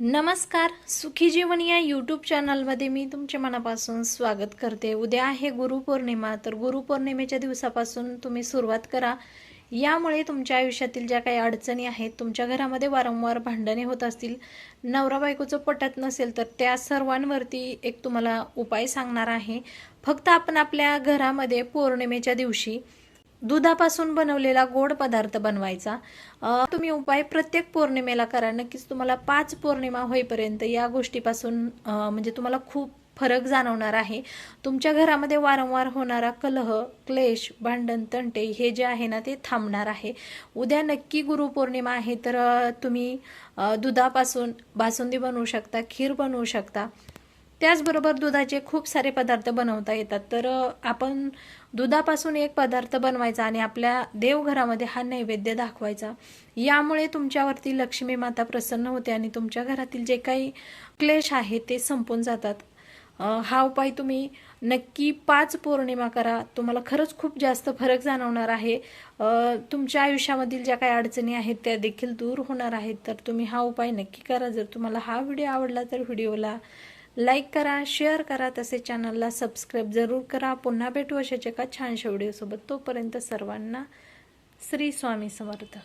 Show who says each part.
Speaker 1: नमस्कार सुखी जीवन या यूट्यूब चॅनलमध्ये मी तुमच्या मनापासून स्वागत करते. उद्या आहे गुरुपौर्णिमा तर गुरुपौर्णिमेच्या दिवसापासून तुम्ही सुरुवात करा. यामुळे तुमच्या आयुष्यातील ज्या काही अडचणी आहेत तुमच्या घरामध्ये वारंवार भांडणे होत असतील नवरा बायकोचं पटत नसेल तर त्या सर्वांवरती एक तुम्हाला उपाय सांगणार आहे. फक्त आपण आपल्या घरामध्ये पौर्णिमेच्या दिवशी दुधापासून बनवलेला गोड पदार्थ बनवायचा. तुम्ही उपाय प्रत्येक पौर्णिमेला करा. नक्कीच तुम्हाला पाच पौर्णिमा होईपर्यंत या गोष्टीपासून म्हणजे तुम्हाला खूप फरक जाणवणार आहे. तुमच्या घरामध्ये वारंवार होणारा कलह क्लेश भांडण तंटे हे जे आहे ना ते थांबणार आहे. उद्या नक्की गुरुपौर्णिमा आहे तर तुम्ही दुधापासून बासुंदी बनवू शकता खीर बनवू शकता. त्याचबरोबर दुधाचे खूप सारे पदार्थ बनवता येतात. तर आपण दुधापासून एक पदार्थ बनवायचा आणि आपल्या देवघरामध्ये हा नैवेद्य दाखवायचा. यामुळे तुमच्यावरती लक्ष्मी माता प्रसन्न होते आणि तुमच्या घरातील जे काही क्लेश आहेत ते संपून जातात. हा उपाय तुम्ही नक्की पाच पौर्णिमा करा. तुम्हाला खरंच खूप जास्त फरक जाणवणार आहे. तुमच्या आयुष्यामधील ज्या काही अडचणी आहेत त्या देखील दूर होणार आहेत. तर तुम्ही हा उपाय नक्की करा. जर तुम्हाला हा व्हिडिओ आवडला तर व्हिडिओला लाईक करा शेअर करा तसे चॅनलला सबस्क्राईब जरूर करा. पुन्हा भेटू अशाच एका छानशा व्हिडिओसोबत. तोपर्यंत सर्वांना श्री स्वामी समर्थ.